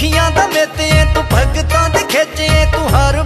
ਦੁਖੀਆਂ ਦਾ ਮੇਤੇ ਤੂੰ ਭਗਤਾਂ ਦੇ ਖੇਚੇ ਤੂੰ ਹਰ